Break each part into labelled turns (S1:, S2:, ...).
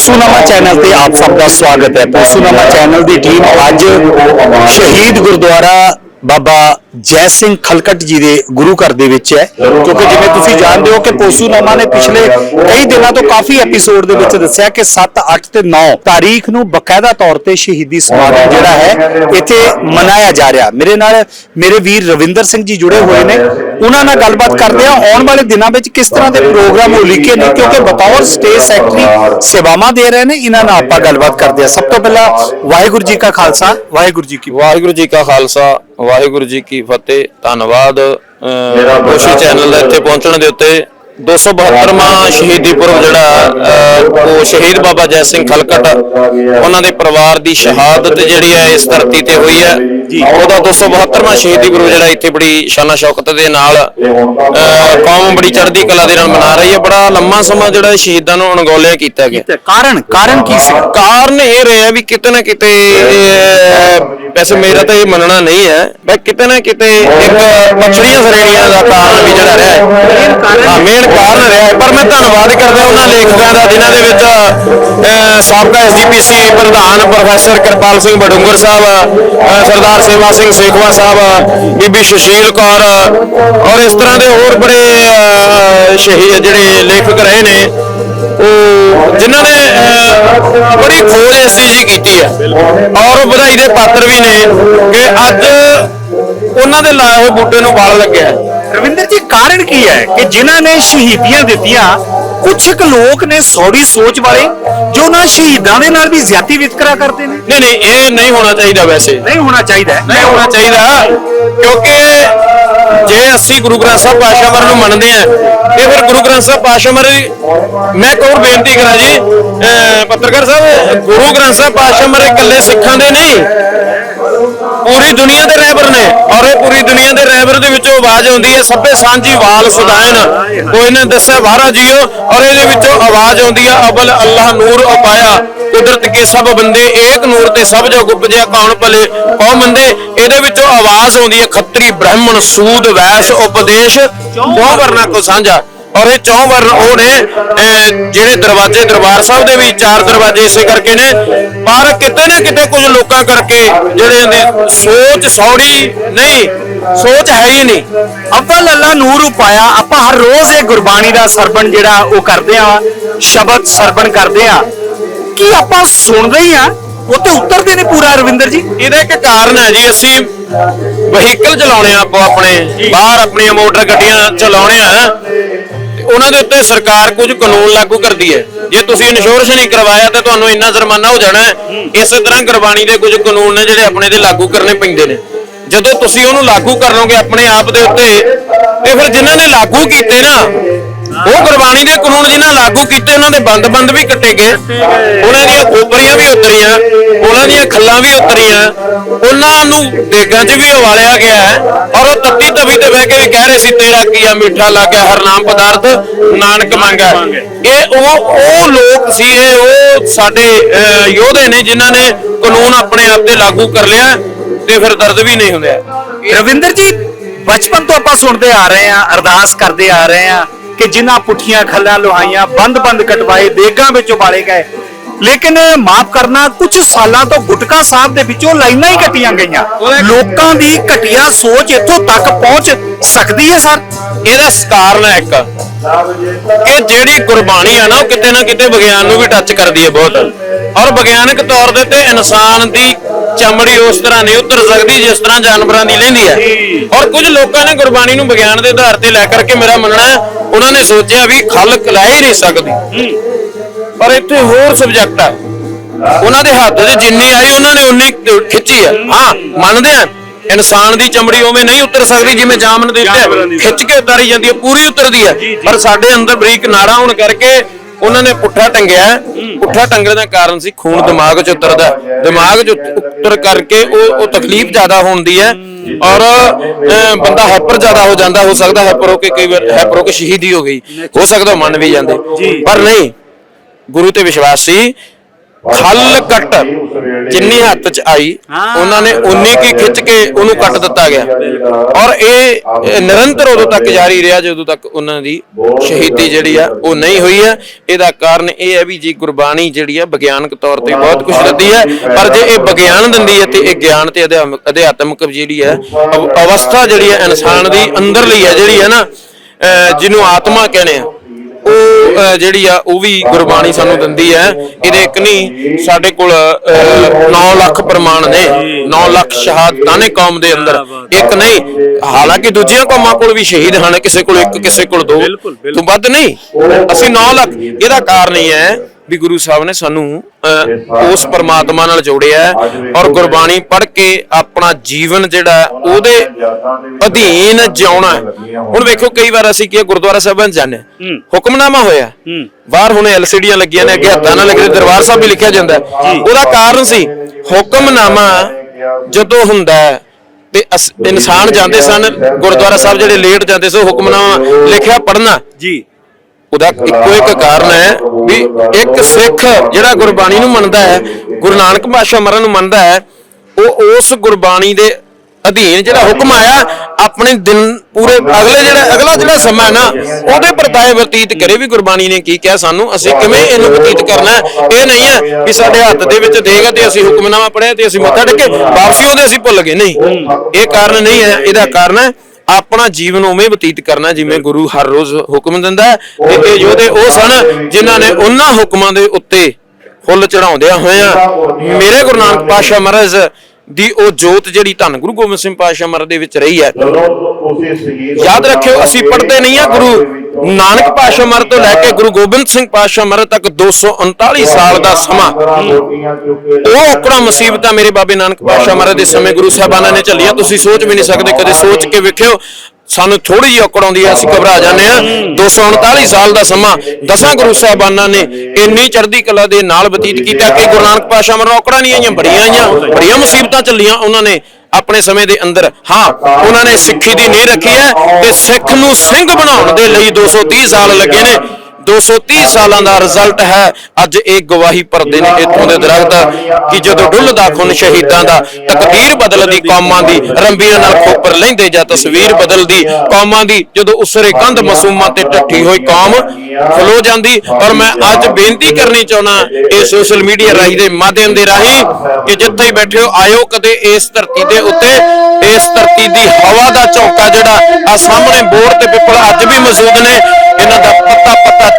S1: ਪੋਸੂਨਾਮਾ channel ਤੇ ਆਪ ਸਭ ਦਾ ਸਵਾਗਤ ਹੈ। ਪੋਸੂਨਾਮਾ ਚੈਨਲ ਦੀ ਟੀਮ ਅੱਜ ਸ਼ਹੀਦ ਗੁਰਦੁਆਰਾ ਬਾਬਾ ਜੈ ਸਿੰਘ ਖਲਕਟ ਜੀ ਦੇ ਗੁਰੂ ਘਰ ਦੇ ਵਿੱਚ ਹੈ। ਕਿਉਂਕਿ ਜਿਵੇਂ ਤੁਸੀਂ ਜਾਣਦੇ ਹੋ ਕਿ ਪੋਸੂਨਾਮਾ ਨੇ ਪਿਛਲੇ ਕਈ ਦਿਨਾਂ ਤੋਂ ਕਾਫੀ ਐਪੀਸੋਡ ਦੇ ਵਿੱਚ ਦੱਸਿਆ ਕਿ 7 8 ਤੇ 9 ਤਾਰੀਖ ਨੂੰ ਬਕਾਇਦਾ ਤੌਰ ਤੇ ਸ਼ਹੀਦੀ ਸਮਾਗਮ ਜਿਹੜਾ ਹੈ ਇੱਥੇ ਮਨਾਇਆ ਜਾ ਰਿਹਾ। ਮੇਰੇ ਨਾਲ ਮੇਰੇ ਵੀਰ ਰਵਿੰਦਰ ਸਿੰਘ ਜੀ ਜੁੜੇ ਹੋਏ ਨੇ। ਉਹਨਾਂ ਨਾਲ ਗੱਲਬਾਤ ਕਰਦੇ ਆ ਆਉਣ ਵਾਲੇ ਦਿਨਾਂ ਵਿੱਚ ਕਿਸ ਤਰ੍ਹਾਂ ਦੇ ਪ੍ਰੋਗਰਾਮ ਉਲੀਕੇ ਨੇ? ਕਿਉਂਕਿ ਬਤੌਰ ਸਟੇਟ ਸੈਕਟਰੀ ਸੇਵਾਵਾਂ ਦੇ ਰਹੇ ਨੇ। ਇਹਨਾਂ ਨਾਲ ਆਪਾਂ ਗੱਲਬਾਤ ਕਰਦੇ ਆ ਸਭ ਤੋਂ ਪਹਿਲਾਂ ਵਾਹਿਗੁਰੂ ਜੀ ਕਾ ਖਾਲਸਾ। ਵਾਹਿਗੁਰੂ ਜੀ ਕੀ
S2: ਵਾਹਿਗੁਰੂ ਜੀ ਕਾ ਖਾਲਸਾ। ਵਾਹਿਗੁਰੂ ਜੀ ਕੀ ਫਤਿਹ ਧੰਨਵਾਦ। ਕੋਸ਼ੀ ਚੈਨਲ ਇੱਥੇ ਪਹੁੰਚਣ ਦੇ ਉੱਤੇ 272ਵਾਂ ਸ਼ਹੀਦੀ ਪੁਰਬ ਜਿਹੜਾ ਉਹ ਸ਼ਹੀਦ ਬਾਬਾ ਜੈ ਸਿੰਘ ਖਲਕਟ ਉਹਨਾਂ ਦੇ ਪਰਿਵਾਰ ਦੀ ਸ਼ਹਾਦਤ ਜਿਹੜੀ ਹੈ ਇਸ ਧਰਤੀ ਤੇ ਹੋਈ ਹੈ। ਉਹਦਾ 272ਵਾਂ ਸ਼ਹੀਦੀ ਪੁਰਬ ਜਿਹੜਾ ਇੱਥੇ ਬੜੀ ਸ਼ਾਨਾ ਸ਼ੌਕਤ ਦੇ ਨਾਲ ਅਹ, ਕੌਮ ਬੜੀ ਚੜ੍ਹਦੀ ਕਲਾ ਦੇ ਨਾਲ ਮਨਾ ਰਹੀ ਹੈ। ਬੜਾ ਲੰਮਾ ਸਮਾਂ ਜਿਹੜਾ ਸ਼ਹੀਦਾਂ ਨੂੰ ਅਣਗੌਲਿਆ ਕੀਤਾ ਗਿਆ।
S1: ਤੇ ਕਾਰਨ? ਕਾਰਨ ਕੀ ਸੀ?
S2: ਕਾਰਨ ਇਹ ਰਿਹਾ ਵੀ ਕਿਤੇ ਨਾ ਕਿਤੇ ਇਹ, ਵੈਸੇ ਮੇਰਾ ਤਾਂ ਇਹ ਮੰਨਣਾ ਨਹੀਂ ਹੈ ਪਰ ਕਿਤੇ ਨਾ ਕਿਤੇ ਇੱਕ ਪਛੜੀਆਂ ਸ਼੍ਰੇਣੀਆਂ ਦਾ ਕਾਰਨ ਵੀ ਜਿਹੜਾ ਰਿਹਾ ਹੈ। ਹਾਂ ਮੇਨ ਕਾਰਨ ਰਿਹਾ ਹੈ। ਪਰ ਮੈਂ ਧੰਨਵਾਦ ਕਰਦਾ ਉਹਨਾਂ ਲੇਖਕਾਂ ਦਾ ਜਿਨ੍ਹਾਂ ਦੇ ਵਿੱਚ ਸਾਬਕਾ ਐਸਜੀਪੀਸੀ ਪ੍ਰਧਾਨ ਪ੍ਰੋਫੈਸਰ ਕਿਰਪਾਲ ਸਿੰਘ ਬਡੂੰਗਰ ਸਾਹਿਬ ਸਰਦਾਰ ਸੇਵਾ ਸਿੰਘ ਸੇਖਵਾ ਸਾਹਿਬ, ਬੀਬੀ ਸੁਸ਼ੀਲ ਕੌਰ, ਔਰ ਇਸ ਤਰ੍ਹਾਂ ਦੇ ਹੋਰ ਬੜੇ ਸ਼ਹੀਦ ਜਿਹੜੇ ਲੇਖਕ ਰਹੇ ਨੇ, ਉਹ ਜਿਨ੍ਹਾਂ ਨੇ ਬੜੀ ਖੋਜ ਇਸ ਚੀਜ਼ ਦੀ ਕੀਤੀ ਹੈ। ਔਰ ਵਧਾਈ ਦੇ ਪਾਤਰ ਵੀ ਨੇ ਕਿ ਅੱਜ ਉਹਨਾਂ ਦੇ ਲਾਏ ਹੋਏ ਬੂਟੇ ਨੂੰ ਫਲ ਲੱਗਿਆ
S1: ਰਵਿੰਦਰ ਜੀ, ਕਾਰਨ ਕੀ ਹੈ ਕਿ ਜਿਨ੍ਹਾਂ ਨੇ ਸ਼ਹੀਦੀਆਂ ਦਿੱਤੀਆਂ ਕੁਝ ਕੁ ਲੋਕ ਨੇ ਸੌੜੀ ਸੋਚ ਵਾਲੇ ਜੋ ਨਾ ਸ਼ਹੀਦਾਂ ਦੇ ਨਾਲ ਵੀ ਜ਼ਿਆਤੀ ਵਿਤਕਰਾ ਕਰਦੇ ਨੇ
S2: ਨਹੀਂ ਨਹੀਂ ਇਹ ਨਹੀਂ ਹੋਣਾ ਚਾਹੀਦਾ ਵੈਸੇ
S1: ਨਹੀਂ ਹੋਣਾ ਚਾਹੀਦਾ ਹੈ।
S2: ਨਹੀਂ ਹੋਣਾ ਚਾਹੀਦਾ ਕਿਉਂਕਿ ਜੇ ਅਸੀਂ ਗੁਰੂ ਗ੍ਰੰਥ ਸਾਹਿਬ ਪਾਤਸ਼ਾਹ ਨੂੰ ਮੰਨਦੇ ਆ ਤੇ ਫਿਰ ਗੁਰੂ ਗ੍ਰੰਥ ਸਾਹਿਬ ਪਾਤਸ਼ਾਹ ਬਾਰੇ ਮੈਂ ਇੱਕ ਹੋਰ ਬੇਨਤੀ ਕਰਾਂ ਜੀ ਅਹ ਪੱਤਰਕਾਰ ਸਾਹਿਬ ਗੁਰੂ ਗ੍ਰੰਥ ਸਾਹਿਬ ਪਾਤਸ਼ਾਹ ਬਾਰੇ ਇਕੱਲੇ ਸਿੱਖਾਂ ਦੇ ਨਹੀਂ ਪੂਰੀ ਦੁਨੀਆ ਦੇ ਰਹਿਬਰ ਨੇ। ਔਰ ਇਹ ਪੂਰੀ ਦੁਨੀਆ ਦੇ ਰਹਿਬਰ ਦੇ ਵਿੱਚੋਂ ਆਵਾਜ਼ ਆਉਂਦੀ ਹੈ, ਸਭੇ ਸਾਂਝੀ ਵਾਲ ਸੁਦਾਇਨ। ਕੋਈ ਨੇ ਦੱਸਿਆ, ਵਾਰਾ ਜੀਓ, ਔਰ ਇਹਦੇ ਵਿੱਚੋਂ ਆਵਾਜ਼ ਆਉਂਦੀ ਹੈ ਅਬਲ ਅੱਲਾਹ ਨੂਰ ਉਪਾਇਆ ਕੁਦਰਤ ਕੇ ਸਭ ਬੰਦੇ, ਏਕ ਨੂਰ ਤੇ ਸਭ ਜਗ ਗੁਪਜਿਆ ਕੌਣ ਭਲੇ, ਕੌਣ ਮੰਦੇ? ਇਹਦੇ ਵਿੱਚੋਂ ਆਵਾਜ਼ ਆਉਂਦੀ ਹੈ, ਖੱਤਰੀ ਬ੍ਰਾਹਮਣ ਸੂਦ ਵੈਸ ਉਪਦੇਸ਼। ਚੌ ਵਰਨਾ ਕੋ ਸਾਂਝਾ? ਔਰ ਇਹ ਚੌ ਵਰਨ ਉਹ ਨੇ ਜਿਹੜੇ ਦਰਵਾਜ਼ੇ, ਦਰਬਾਰ ਸਾਹਿਬ ਦੇ ਵੀ ਚਾਰ ਦਰਵਾਜ਼ੇ ਇਸੇ ਕਰਕੇ ਨੇ। ਪਰ ਕਿਤੇ ਨਾ ਕਿਤੇ ਕੁਝ ਲੋਕਾਂ ਕਰਕੇ ਜਿਹੜੇ ਨੇ ਸੋਚ ਸੌੜੀ ਨਹੀਂ, ਸੋਚ ਹੈ ਹੀ ਨਹੀਂ।
S1: ਅਵਲ ਅੱਲਾ ਨੂਰ ਉਪਾਇਆ, ਆਪਾਂ ਹਰ ਰੋਜ਼ ਇਹ ਗੁਰਬਾਣੀ ਦਾ ਸਰਵਣ ਜਿਹੜਾ ਉਹ ਕਰਦੇ ਆ ਸ਼ਬਦ ਸਰਵਣ ਕਰਦੇ ਆ ਕੀ ਆਪਾਂ ਸੁਣਦੇ ਹੀ ਆ ਉਹ ਤੇ ਉਤਰਦੇ ਨੇ ਪੂਰਾ, ਰਵਿੰਦਰ ਜੀ।
S2: ਇਹਦਾ ਇੱਕ ਕਾਰਨ ਹੈ ਜੀ, ਅਸੀਂ ਵਹੀਕਲ ਚਲਾਉਣੇ ਆ ਆਪੋ ਆਪਣੇ ਬਾਹਰ ਆਪਣੀਆਂ ਮੋਟਰ ਗੱਡੀਆਂ ਚਲਾਉਣੇ ਆ ਉਹਨਾਂ ਦੇ ਉੱਤੇ ਸਰਕਾਰ ਕੁਝ ਕਾਨੂੰਨ ਲਾਗੂ ਕਰਦੀ ਹੈ। ਜੇ ਤੁਸੀਂ ਇੰਸ਼ੋਰੈਂਸ ਨਹੀਂ ਕਰਵਾਇਆ ਤਾਂ ਤੁਹਾਨੂੰ ਇੰਨਾ ਜੁਰਮਾਨਾ ਹੋ ਜਾਣਾ ਹੈ। ਇਸੇ ਤਰ੍ਹਾਂ ਗੁਰਬਾਣੀ ਦੇ ਕੁਝ ਕਾਨੂੰਨ ਨੇ ਜਿਹੜੇ ਆਪਣੇ ਤੇ ਲਾਗੂ ਕਰਨੇ ਪੈਂਦੇ ਨੇ। ਜਦੋਂ ਤੁਸੀਂ ਉਹਨੂੰ ਲਾਗੂ ਕਰ ਲਓਗੇ ਆਪਣੇ ਆਪ ਦੇ ਉੱਤੇ, ਤੇ ਫਿਰ ਜਿਨ੍ਹਾਂ ਨੇ ਲਾਗੂ ਕੀਤੇ ਨਾ ਉਹ ਗੁਰਬਾਣੀ ਦੇ ਕਾਨੂੰਨ ਜਿਨ੍ਹਾਂ ਲਾਗੂ ਕੀਤੇ, ਉਹਨਾਂ ਦੇ ਬੰਦ-ਬੰਦ ਵੀ ਕੱਟੇ ਗਏ। ਉਹਨਾਂ ਦੀਆਂ ਖੋਪਰੀਆਂ ਵੀ ਉਤਰੀਆਂ, ਉਹਨਾਂ ਦੀਆਂ ਖੱਲਾਂ ਵੀ ਉਤਰੀਆਂ, ਉਹਨਾਂ ਨੂੰ ਦੇਗਾਂ 'ਚ ਵੀ ਉਵਾਲਿਆ ਗਿਆ ਹੈ ਔਰ ਉਹ ਤੱਤੀ ਤਵੀ ਤੇ ਬਹਿ ਕੇ ਵੀ ਕਹਿ ਰਹੇ ਸੀ, ਤੇਰਾ ਕੀ ਮਿੱਠਾ ਲੱਗਿਆ, ਹਰਨਾਮ ਪਦਾਰਥ, ਨਾਨਕ ਮੰਗਾ ਇਹ ਉਹ ਉਹ ਲੋਕ ਸੀ, ਇਹ ਉਹ ਸਾਡੇ ਯੋਧੇ ਨੇ ਜਿਨ੍ਹਾਂ ਨੇ ਕਾਨੂੰਨ ਆਪਣੇ ਆਪ ਤੇ ਲਾਗੂ ਕਰ ਲਿਆ ਤੇ ਫਿਰ ਦਰਦ ਵੀ ਨਹੀਂ ਹੁੰਦਾ
S1: ਰਵਿੰਦਰ ਜੀ, ਬਚਪਨ ਤੋਂ ਆਪਾਂ ਸੁਣਦੇ ਆ ਰਹੇ ਆ ਅਰਦਾਸ ਕਰਦੇ ਆ ਰਹੇ ਆ ਕਿ ਜਿਨ੍ਹਾਂ ਪੁੱਠੀਆਂ ਖੱਲਾਂ ਲੋਹਾਈਆਂ ਬੰਦ-ਬੰਦ ਕਟਵਾਏ ਦੇਗਾਂ ਵਿੱਚ ਉਬਾਲੇ ਗਏ। ਲੇਕਿਨ ਮਾਫ ਕਰਨਾ ਕੁਝ ਸਾਲਾਂ ਤੋਂ ਗੁਟਕਾ ਸਾਹਿਬ ਦੇ ਵਿੱਚੋਂ ਲਾਈਨਾਂ ਹੀ ਕੱਟੀਆਂ ਗਈਆਂ। ਲੋਕਾਂ ਦੀ ਘਟੀਆ ਸੋਚ ਇੱਥੋਂ ਤੱਕ ਪਹੁੰਚ ਸਕਦੀ ਹੈ ਸਰ?
S2: ਇਹਦਾ ਕਾਰਨ ਹੈ ਇੱਕ। ਕਿ ਜਿਹੜੀ ਗੁਰਬਾਣੀ ਆ ਨਾ ਉਹ ਕਿਤੇ ਨਾ ਕਿਤੇ ਵਿਗਿਆਨ ਨੂੰ ਵੀ ਟੱਚ ਕਰਦੀ ਹੈ ਬਹੁਤ। ਔਰ ਵਿਗਿਆਨਕ ਤੌਰ ਦੇ ਤੇ ਇਨਸਾਨ ਦੀ ਚਮੜੀ ਉਸ ਤਰ੍ਹਾਂ ਨਹੀਂ ਉਤਰ ਸਕਦੀ ਜਿਸ ਤਰ੍ਹਾਂ ਜਾਨਵਰਾਂ ਦੀ ਲੈਂਦੀ ਹੈ। ਔਰ ਕੁਝ ਲੋਕਾਂ ਨੇ ਗੁਰਬਾਣੀ ਨੂੰ ਵਿਗਿਆਨ ਦੇ ਆਧਾਰ ਤੇ ਲੈ ਕਰਕੇ ਮੇਰਾ ਮੰਨਣਾ ਹੈ ਉਹਨਾਂ ਨੇ ਸੋਚਿਆ ਵੀ ਖਲਕ ਲੈ ਹੀ ਨਹੀਂ ਸਕਦੀ। ਪਰ ਇੱਥੇ ਹੋਰ ਸਬਜੈਕਟ ਆ। ਉਹਨਾਂ ਦੇ ਹੱਥ 'ਚ ਜਿੰਨੀ ਆਈ ਉਹਨਾਂ ਨੇ ਉਨੀ ਖਿੱਚੀ ਆ। ਹਾਂ ਮੰਨਦੇ ਆ। ਇਨਸਾਨ ਦੀ ਚਮੜੀ ਉਵੇਂ ਨਹੀਂ ਉਤਰ ਸਕਦੀ ਜਿਵੇਂ ਜਾਮਨ ਦੇ ਉੱਤੇ ਖਿੱਚ ਕੇ ਉਤਾਰੀ ਜਾਂਦੀ ਹੈ ਪੂਰੀ ਉਤਰਦੀ ਹੈ ਪਰ ਸਾਡੇ ਅੰਦਰ ਬਰੀਕ ਨਾੜਾ ਹੋਣ ਕਰਕੇ ਉਹਨਾਂ ਨੇ ਪੁੱਠਾ ਟੰਗਿਆ। ਪੁੱਠਾ ਟੰਗਣ ਦਾ ਕਾਰਨ ਸੀ ਖੂਨ ਦਿਮਾਗ 'ਚ ਉਤਰਦਾ। ਦਿਮਾਗ 'ਚ ਉਤਰ ਕਰਕੇ ਉਹ ਉਹ ਤਕਲੀਫ ਜ਼ਿਆਦਾ ਹੁੰਦੀ ਹੈ। ਔਰ ਅਹ, ਬੰਦਾ ਹੈਪਰ ਜ਼ਿਆਦਾ ਹੋ ਜਾਂਦਾ ਹੋ ਸਕਦਾ ਹੈਪਰ ਹੋ ਕੇ ਕਈ ਵਾਰ ਹੈਪਰ ਹੋ ਕੇ ਸ਼ਹੀਦੀ ਹੋ ਗਈ। ਹੋ ਸਕਦਾ ਉਹ ਮੰਨ ਵੀ ਜਾਂਦੇ। ਪਰ ਨਹੀਂ। ਗੁਰੂ ਤੇ ਵਿਸ਼ਵਾਸ ਸੀ। ਖੱਲ ਕੱਟ ਜਿੰਨੀ ਹੱਥ 'ਚ ਆਈ ਉਹਨਾਂ ਨੇ ਉਨੀ ਕੀ ਖਿੱਚ ਕੇ ਉਹਨੂੰ ਕੱਟ ਦਿੱਤਾ ਗਿਆ। ਔਰ ਇਹ ਨਿਰੰਤਰ ਉਦੋਂ ਤੱਕ ਜਾਰੀ ਰਿਹਾ ਜਦੋਂ ਤੱਕ ਉਹਨਾਂ ਦੀ ਸ਼ਹੀਦੀ ਜਿਹੜੀ ਆ ਉਹ ਨਹੀਂ ਹੋਈ ਹੈ। ਇਹਦਾ ਕਾਰਨ ਇਹ ਹੈ ਵੀ ਜੀ ਗੁਰਬਾਣੀ ਜਿਹੜੀ ਆ ਵਿਗਿਆਨਕ ਤੌਰ ਤੇ ਬਹੁਤ ਕੁਝ ਦਿੰਦੀ ਹੈ। ਪਰ ਜੇ ਇਹ ਵਿਗਿਆਨ ਦਿੰਦੀ ਹੈ ਤੇ ਇਹ ਗਿਆਨ ਤੇ ਅਧਿਆਤਮ- ਅਧਿਆਤਮਕ ਜਿਹੜੀ ਹੈ ਅਵ- ਅਵਸਥਾ ਜਿਹੜੀ ਹੈ ਇਨਸਾਨ ਦੀ ਅੰਦਰਲੀ ਹੈ ਜਿਹੜੀ ਹੈ ਨਾ ਅਹ ਜਿਹਨੂੰ ਆਤਮਾ ਕਹਿੰਦੇ ਆ। ਉਹ ਜਿਹੜੀ ਆ ਉਹ ਵੀ ਗੁਰਬਾਣੀ ਸਾਨੂੰ ਦਿੰਦੀ ਹੈ। ਇਹਦੇ ਇੱਕ ਨਹੀਂ ਸਾਡੇ ਕੋਲ 9 ਲੱਖ ਪ੍ਰਮਾਣ ਨੇ। 9 ਲੱਖ ਸ਼ਹਾਦਤਾਂ ਨੇ ਕੌਮ ਦੇ ਅੰਦਰ। ਇੱਕ ਨਹੀਂ ਹਾਲਾਂਕਿ ਦੂਜੀਆਂ ਕੌਮਾਂ ਕੋਲ ਵੀ ਸ਼ਹੀਦ ਹਨ। ਕਿਸੇ ਕੋਲ ਇੱਕ ਕਿਸੇ ਕੋਲ ਦੋ। ਤੋਂ ਵੱਧ ਨਹੀਂ। ਅਸੀਂ 9 ਲੱਖ ਇਹਦਾ ਕਾਰਨ ਇਹ ਹੈ ਵੀ ਗੁਰੂ ਸਾਹਿਬ ਨੇ ਸਾਨੂੰ ਉਸ ਪਰਮਾਤਮਾ ਨਾਲ ਜੋੜਿਆ ਔਰ ਗੁਰਬਾਣੀ ਪੜ੍ਹ ਕੇ ਆਪਣਾ ਜੀਵਨ ਜਿਹੜਾ ਉਹਦੇ ਅਧੀਨ ਜਿਉਣਾ। ਹੁਣ ਵੇਖੋ ਕਈ ਵਾਰ ਅਸੀਂ ਕੀ ਗੁਰਦੁਆਰਾ ਸਾਹਿਬਾਂ ਜਾਂਦੇ ਹੁਕਮਨਾਮਾ ਹੋਇਆ ਬਾਹਰ ਹੁਣ ਐਲਸੀਡੀਆਂ ਲੱਗੀਆਂ ਨੇ ਅੱਗੇ ਹੱਥਾਂ ਨਾਲ ਲੱਗੇ ਦਰਬਾਰ ਸਾਹਿਬ ਵੀ ਲਿਖਿਆ ਜਾਂਦਾ। ਉਹਦਾ ਕਾਰਨ ਸੀ ਹੁਕਮਨਾਮਾ ਜਦੋਂ ਹੁੰਦਾ ਤੇ ਇਨਸਾਨ ਜਾਂਦੇ ਸਨ ਗੁਰਦੁਆਰਾ ਸਾਹਿਬ ਜਿਹੜੇ ਲੇਟ ਜਾਂਦੇ ਸੀ ਹੁਕਮਨਾਮਾ ਲਿਖਿਆ ਪੜਨਾ
S3: ਜੀ।
S2: ਉਹਦਾ ਇੱਕੋ ਇੱਕ ਕਾਰਨ ਹੈ ਵੀ ਇੱਕ ਸਿੱਖ ਜਿਹੜਾ ਗੁਰਬਾਣੀ ਨੂੰ ਮੰਨਦਾ ਹੈ, ਗੁਰੂ ਨਾਨਕ ਪਾਤਸ਼ਾਹ ਮਰਨ ਨੂੰ ਮੰਨਦਾ ਹੈ, ਉਹ ਉਸ ਗੁਰਬਾਣੀ ਦੇ ਅਧੀਨ ਜਿਹੜਾ ਹੁਕਮ ਆਇਆ, ਆਪਣੇ ਦਿਨ ਪੂਰੇ ਅਗਲੇ ਜਿਹੜਾ, ਅਗਲਾ ਜਿਹੜਾ ਸਮਾਂ ਹੈ ਨਾ, ਉਹਦੇ ਪਰਤਾਏ ਬਤੀਤ ਕਰੇ ਵੀ ਗੁਰਬਾਣੀ ਨੇ ਕੀ ਕਿਹਾ ਸਾਨੂੰ, ਅਸੀਂ ਕਿਵੇਂ ਇਹਨੂੰ ਬਤੀਤ ਕਰਨਾ ਇਹ ਨਹੀਂ ਹੈ ਕਿ ਸਾਡੇ ਹੱਥ ਦੇ ਵਿੱਚ ਦੇਗਾ ਤੇ ਅਸੀਂ ਹੁਕਮਨਾਮਾ ਪੜਿਆ ਤੇ ਅਸੀਂ ਮੱਥਾ ਟੇਕੇ ਵਾਪਸੀ ਉਹਦੇ ਅਸੀਂ ਭੁੱਲ ਗਏ, ਨਹੀਂ। ਇਹ ਕਾਰਨ ਨਹੀਂ ਹੈ, ਇਹਦਾ ਕਾਰਨ ਹੈ ਆਪਣਾ ਜੀਵਨ ਉਵੇਂ ਬਤੀਤ ਕਰਨਾ ਜਿਵੇਂ ਗੁਰੂ ਹਰ ਰੋਜ਼ ਹੁਕਮ ਦਿੰਦਾ ਤੇ ਇਹ ਯੋਧੇ ਉਹ ਸਨ ਜਿਨ੍ਹਾਂ ਨੇ ਉਹਨਾਂ ਹੁਕਮਾਂ ਦੇ ਉੱਤੇ ਫੁੱਲ ਚੜਾਉਂਦਿਆਂ ਹੋਇਆਂ ਮੇਰੇ ਗੁਰੂ ਨਾਨਕ ਪਾਤਸ਼ਾਹ ਮਹਾਰਾਜ ਦੀ ਉਹ ਜੋਤ ਜਿਹੜੀ ਧੰਨ ਗੁਰੂ ਗੋਬਿੰਦ ਸਿੰਘ ਪਾਤਸ਼ਾਹ ਮਹਾਰਾਜ ਦੇ ਵਿੱਚ ਰਹੀ ਹੈ। ਯਾਦ ਰੱਖਿਓ ਅਸੀਂ ਪੜ੍ਹਦੇ ਨਹੀਂ ਆ ਗੁਰੂ। ਨਾਨਕ ਪਾਤਸ਼ਾਹ ਮਹਾਰਾਜ ਤੋਂ ਲੈ ਕੇ ਗੁਰੂ ਗੋਬਿੰਦ ਸਿੰਘ ਪਾਤਸ਼ਾਹ ਮਹਾਰਾਜ ਤੱਕ 239 ਸਾਲ ਦਾ ਸਮਾਂ। ਉਹ ਔਕੜਾਂ ਮੁਸੀਬਤਾਂ ਮੇਰੇ ਬਾਬੇ ਨਾਨਕ ਪਾਤਸ਼ਾਹ ਮਹਾਰਾਜ ਦੇ ਸਮੇਂ ਗੁਰੂ ਸਾਹਿਬਾਨਾਂ ਨੇ ਝੱਲੀਆਂ। ਤੁਸੀਂ ਸੋਚ ਵੀ ਨਹੀਂ ਸਕਦੇ ਕਦੇ ਸੋਚ ਕੇ ਵੇਖਿਓ ਸਾਨੂੰ ਥੋੜੀ ਜਿਹੀ ਔਕੜ ਆਉਂਦੀ ਹੈ ਅਸੀਂ ਘਬਰਾ ਜਾਂਦੇ ਆ 239 ਸਾਲ ਦਾ ਸਮਾਂ ਦਸਾਂ ਗੁਰੂ ਸਾਹਿਬਾਨਾਂ ਨੇ ਇੰਨੀ ਚੜ੍ਹਦੀ ਕਲਾ ਦੇ ਨਾਲ ਬਤੀਤ ਕੀਤਾ ਕਿ ਗੁਰੂ ਨਾਨਕ ਪਾਤਸ਼ਾਹ ਮਹਾਰਾਜ ਔਕੜਾਂ ਨਹੀਂ ਆਈਆਂ ਬੜੀਆਂ ਆਈਆਂ ਬੜੀਆਂ ਮੁਸੀਬਤਾਂ ਚੱਲੀਆਂ ਉਹਨਾਂ ਨੇ। ਆਪਣੇ ਸਮੇਂ ਦੇ ਅੰਦਰ। ਹਾਂ, ਉਹਨਾਂ ਨੇ ਸਿੱਖੀ ਦੀ ਨੀਂਹ ਰੱਖੀ ਹੈ ਤੇ ਸਿੱਖ ਨੂੰ ਸਿੰਘ ਬਣਾਉਣ ਦੇ ਲਈ 230 ਸਾਲ ਲੱਗੇ ਨੇ। 230 ਸਾਲਾਂ ਦਾ ਰਿਜ਼ਲਟ ਹੈ। ਅੱਜ ਇਹ ਗਵਾਹੀ ਭਰਦੇ ਨੇ ਇੱਥੋਂ ਦੇ ਦਰਖਤ ਕਿ ਜਦੋਂ ਡੁੱਲਦਾ ਖੁਨ ਸ਼ਹੀਦਾਂ ਦਾ ਤਕਦੀਰ ਬਦਲਦੀ ਕੌਮਾਂ ਦੀ ਰੰਬੀਆਂ ਨਾਲ ਖੋਪਰ ਲੈਂਦੇ ਜਾਂ ਤਸਵੀਰ ਬਦਲਦੀ ਕੌਮਾਂ ਦੀ, ਜਦੋਂ ਉਸਰੇ ਕੰਧ ਮਾਸੂਮਾਂ ਤੇ ਟੱਠੀ ਹੋਈ ਕੌਮ ਖਲੋ ਜਾਂਦੀ। ਔਰ ਮੈਂ ਅੱਜ ਬੇਨਤੀ ਕਰਨੀ ਚਾਹੁੰਦਾ ਇਹ ਸੋਸ਼ਲ ਮੀਡੀਆ ਰਾਹੀਂ ਦੇ ਮਾਧਿਅਮ ਦੇ ਰਾਹੀਂ ਕਿ ਜਿੱਥੇ ਹੀ ਬੈਠੇ ਹੋ, ਆਇਓ ਕਦੇ ਇਸ ਧਰਤੀ ਦੇ ਉੱਤੇ। ਇਸ ਧਰਤੀ ਦੀ ਹਵਾ ਦਾ ਝੋਂਕਾ ਜਿਹੜਾ ਆ ਸਾਹਮਣੇ ਬੋਰ ਤੇ ਪਿੱਪਲ ਅੱਜ ਵੀ ਮੌਜੂਦ ਨੇ। ਇਹਨਾਂ ਦਾ ਪੱਤਾ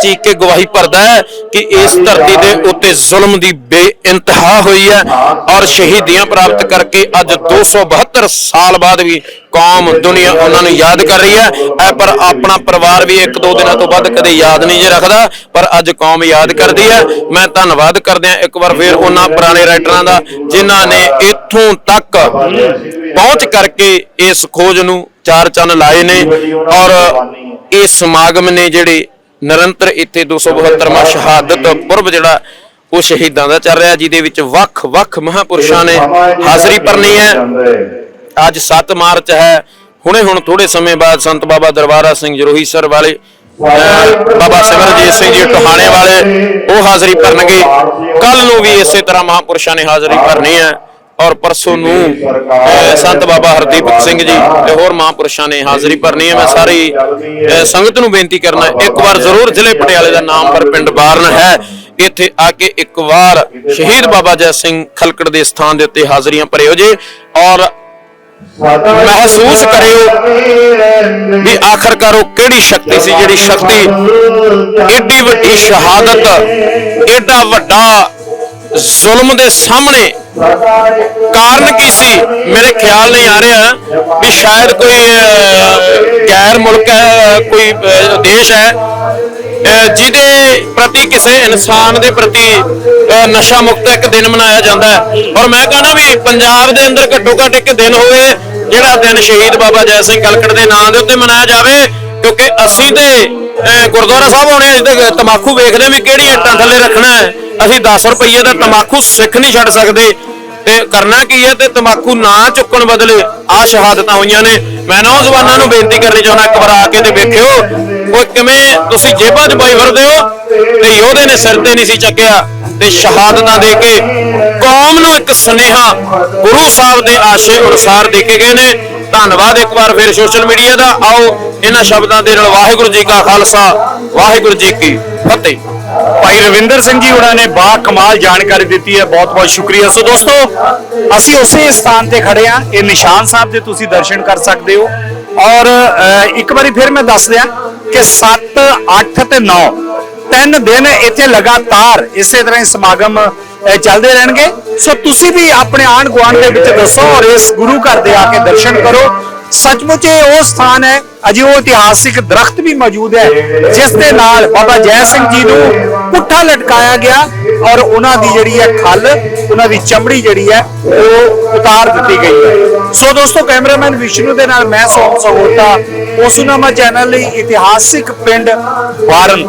S2: ਚੀਕ ਕੇ ਗਵਾਹੀ ਭਰਦਾ ਹੈ ਕਿ ਇਸ ਧਰਤੀ ਦੇ ਉੱਤੇ ਜ਼ੁਲਮ ਦੀ ਬੇਇੰਤਹਾ ਹੋਈ ਹੈ ਔਰ ਸ਼ਹੀਦੀਆਂ ਪ੍ਰਾਪਤ ਕਰਕੇ ਅੱਜ 272 ਸਾਲ ਬਾਅਦ ਵੀ ਕੌਮ ਦੁਨੀਆ ਉਹਨਾਂ ਨੂੰ ਯਾਦ ਕਰ ਰਹੀ ਹੈ। ਪਰ ਆਪਣਾ ਪਰਿਵਾਰ ਵੀ ਇੱਕ ਦੋ ਦਿਨਾਂ ਤੋਂ ਵੱਧ ਕਦੇ ਯਾਦ ਨਹੀਂ ਜੇ ਰੱਖਦਾ, ਪਰ ਅੱਜ ਕੌਮ ਯਾਦ ਕਰਦੀ ਹੈ। ਮੈਂ ਧੰਨਵਾਦ ਕਰਦਿਆਂ ਇੱਕ ਵਾਰ ਫੇਰ ਉਹਨਾਂ ਪੁਰਾਣੇ ਰਾਈਟਰਾਂ ਦਾ, ਜਿਨ੍ਹਾਂ ਨੇ ਇੱਥੋਂ ਤੱਕ ਪਹੁੰਚ ਕਰਕੇ ਇਸ ਖੋਜ ਨੂੰ ਚਾਰ ਚੰਨ ਲਾਏ ਨੇ ਔਰ ਇਹ ਸਮਾਗਮ ਨੇ ਜਿਹੜੇ ਨਿਰੰਤਰ ਇੱਥੇ 272ਵਾਂ ਸ਼ਹਾਦਤ ਪੁਰਬ ਜਿਹੜਾ ਉਹ ਸ਼ਹੀਦਾਂ ਦਾ ਚੱਲ ਰਿਹਾ ਜਿਹਦੇ ਵਿੱਚ ਵੱਖ-ਵੱਖ ਮਹਾਪੁਰਸ਼ਾਂ ਨੇ ਹਾਜ਼ਰੀ ਭਰਨੀ ਹੈ। ਅੱਜ 7 ਮਾਰਚ ਹੈ। ਹੁਣੇ ਹੁਣ ਥੋੜੇ ਸਮੇਂ ਬਾਅਦ ਸੰਤ ਬਾਬਾ ਦਰਬਾਰਾ ਸਿੰਘ ਜਰੋਹੀ ਸਰ ਵਾਲੇ ਬਾਬਾ ਸਿਮਰਜੀਤ ਸਿੰਘ ਜੀ ਟੋਹਾਣੇ ਵਾਲੇ ਉਹ ਹਾਜ਼ਰੀ ਭਰਨਗੇ। ਕੱਲ ਨੂੰ ਵੀ ਇਸੇ ਤਰ੍ਹਾਂ ਮਹਾਪੁਰਸ਼ਾਂ ਨੇ ਹਾਜ਼ਰੀ ਭਰਨੀ ਹੈ। ਔਰ ਪਰਸੋਂ ਨੂੰ ਸੰਤ ਬਾਬਾ ਹਰਦੀਪ ਸਿੰਘ ਜੀ ਤੇ ਹੋਰ ਮਹਾਪੁਰਸ਼ਾਂ ਨੇ ਹਾਜ਼ਰੀ ਭਰਨੀ ਹੈ। ਮੈਂ ਸਾਰੀ ਸੰਗਤ ਨੂੰ ਬੇਨਤੀ ਕਰਨਾ, ਇੱਕ ਵਾਰ ਜ਼ਰੂਰ ਜ਼ਿਲ੍ਹੇ ਪਟਿਆਲੇ ਦਾ ਨਾਮ ਪਰ ਪਿੰਡ ਬਾਰਨ ਹੈ। ਇੱਥੇ ਆ ਕੇ ਇੱਕ ਵਾਰ ਸ਼ਹੀਦ ਬਾਬਾ ਜੈ ਸਿੰਘ ਖਲਕੜ ਦੇ ਸਥਾਨ ਦੇ ਉੱਤੇ ਹਾਜ਼ਰੀਆਂ ਭਰਿਓ ਜੇ। ਔਰ
S3: ਮਹਿਸੂਸ ਕਰਿਓ
S2: ਵੀ ਆਖਰਕਾਰ ਉਹ ਕਿਹੜੀ ਸ਼ਕਤੀ ਸੀ ਜਿਹੜੀ ਸ਼ਕਤੀ, ਏਡੀ ਵੱਡੀ ਸ਼ਹਾਦਤ, ਏਡਾ ਵੱਡਾ ਜ਼ੁਲਮ ਦੇ ਸਾਹਮਣੇ ਕਾਰਨ ਕੀ ਸੀ? ਮੇਰੇ ਖਿਆਲ ਨਹੀਂ ਆ ਰਿਹਾ ਵੀ ਸ਼ਾਇਦ ਕੋਈ ਅਹ, ਗੈਰ ਮੁਲਕ ਹੈ ਕੋਈ ਦੇਸ਼ ਹੈ ਜਿਹਦੇ ਪ੍ਰਤੀ ਕਿਸੇ ਇਨਸਾਨ ਦੇ ਪ੍ਰਤੀ ਨਸ਼ਾ ਮੁਕਤ ਇੱਕ ਦਿਨ ਮਨਾਇਆ ਜਾਂਦਾ ਹੈ। ਔਰ ਮੈਂ ਕਹਣਾ ਵੀ ਪੰਜਾਬ ਦੇ ਅੰਦਰ ਘੱਟੋ ਘੱਟ ਇੱਕ ਦਿਨ ਹੋਵੇ ਜਿਹੜਾ ਦਿਨ ਸ਼ਹੀਦ ਬਾਬਾ ਜੈ ਸਿੰਘ ਕਲਕੜ ਦੇ ਨਾਂ ਦੇ ਉੱਤੇ ਮਨਾਇਆ ਜਾਵੇ ਕਿਉਂਕਿ ਅਸੀਂ ਤੇ ਅਹ, ਗੁਰਦੁਆਰਾ ਸਾਹਿਬ ਆਉਣੇ ਅਸੀਂ ਤੇ ਤਮਾਕੂ ਵੇਖਦੇ ਵੀ ਕਿਹੜੀ ਇੱਟਾਂ ਥੱਲੇ ਰੱਖਣਾ ਹੈ। ਅਸੀਂ 10 ਰੁਪਏ ਦਾ ਤਮਾਕੂ ਸਿੱਖ ਨਹੀਂ ਛੱਡ ਸਕਦੇ। ਤੇ ਕਰਨਾ ਕੀ ਹੈ ਤੇ ਤਮਾਕੂ ਨਾ ਚੁੱਕਣ ਬਦਲੇ ਆ ਸ਼ਹਾਦਤਾਂ ਹੋਈਆਂ ਨੇ। ਮੈਂ ਨੌਜਵਾਨਾਂ ਨੂੰ ਬੇਨਤੀ ਕਰਨੀ ਚਾਹੁੰਦਾ, ਇੱਕ ਵਾਰ ਆ ਕੇ ਤੇ ਵੇਖਿਓ, ਉਹ ਕਿਵੇਂ ਤੁਸੀਂ ਜੇਬਾਂ 'ਚ ਪਾਈ ਫਿਰਦੇ ਹੋ ਤੇ ਯੋਧੇ ਨੇ ਸਿਰ ਤੇ ਨਹੀਂ ਸੀ ਚੱਕਿਆ ਤੇ ਸ਼ਹਾਦਤਾਂ ਦੇ ਕੇ ਕੌਮ ਨੂੰ ਇੱਕ ਸੁਨੇਹਾ ਗੁਰੂ ਸਾਹਿਬ ਦੇ ਆਸ਼ੇ ਅਨੁਸਾਰ ਦੇ ਕੇ ਗਏ ਨੇ। ਧੰਨਵਾਦ ਇੱਕ ਵਾਰ ਫਿਰ ਸੋਸ਼ਲ ਮੀਡੀਆ ਦਾ। ਆਓ, ਇਹਨਾਂ ਸ਼ਬਦਾਂ ਦੇ ਨਾਲ ਵਾਹਿਗੁਰੂ ਜੀ ਕਾ ਖਾਲਸਾ, ਵਾਹਿਗੁਰੂ ਜੀ ਕੀ ਫਤਿਹ।
S1: ਭਾਈ ਰਵਿੰਦਰ ਸਿੰਘ ਜੀ ਉਹਨਾਂ ਨੇ ਬਾ ਕਮਾਲ ਜਾਣਕਾਰੀ ਦਿੱਤੀ ਹੈ, ਬਹੁਤ ਬਹੁਤ ਸ਼ੁਕਰੀਆ। ਸੋ ਦੋਸਤੋ, ਅਸੀਂ ਉਸੇ ਸਥਾਨ ਤੇ ਖੜੇ ਆ ਇਹ ਨਿਸ਼ਾਨ ਸਾਹਿਬ ਦੇ ਤੁਸੀਂ ਦਰਸ਼ਨ ਕਰ ਸਕਦੇ ਹੋ। ਔਰ ਇੱਕ ਵਾਰੀ ਫਿਰ ਮੈਂ ਦੱਸ ਦਿਆਂ ਕਿ 7 8 ਤੇ 9 ਤਿੰਨ ਦਿਨ ਇੱਥੇ ਲਗਾਤਾਰ ਇਸੇ ਤਰ੍ਹਾਂ ਹੀ ਸਮਾਗਮ ਚੱਲਦੇ ਰਹਿਣਗੇ। ਸੋ ਤੁਸੀਂ ਵੀ ਆਪਣੇ ਆਣ ਗੁਆਂਢ ਦੇ ਵਿੱਚ ਦੱਸੋ ਔਰ ਇਸ ਗੁਰੂ ਘਰ ਦੇ ਆ ਕੇ ਦਰਸ਼ਨ ਕਰੋ। ਸੱਚਮੁੱਚ ਇਹ ਉਹ ਸਥਾਨ ਹੈ ਅਜੇ ਉਹ ਇਤਿਹਾਸਿਕ ਦਰਖਤ ਵੀ ਮੌਜੂਦ ਹੈ, ਜਿਸ ਦੇ ਨਾਲ ਬਾਬਾ ਜੈ ਸਿੰਘ ਜੀ ਨੂੰ ਪੁੱਠਾ ਲਟਕਾਇਆ ਗਿਆ ਔਰ ਉਹਨਾਂ ਦੀ ਜਿਹੜੀ ਹੈ ਖੱਲ, ਉਹਨਾਂ ਦੀ ਚਮੜੀ ਜਿਹੜੀ ਹੈ ਉਹ ਉਤਾਰ ਦਿੱਤੀ ਗਈ ਹੈ। ਸੋ ਦੋਸਤੋ, ਕੈਮਰਾਮੈਨ ਵਿਸ਼ਨੂੰ ਦੇ ਨਾਲ ਮੈਂ ਸੋਮ ਸਹੋਤਾ ਉਸੂਨਾਮਾ ਚੈਨਲ ਲਈ ਇਤਿਹਾਸਿਕ ਪਿੰਡ ਵਾਰਨ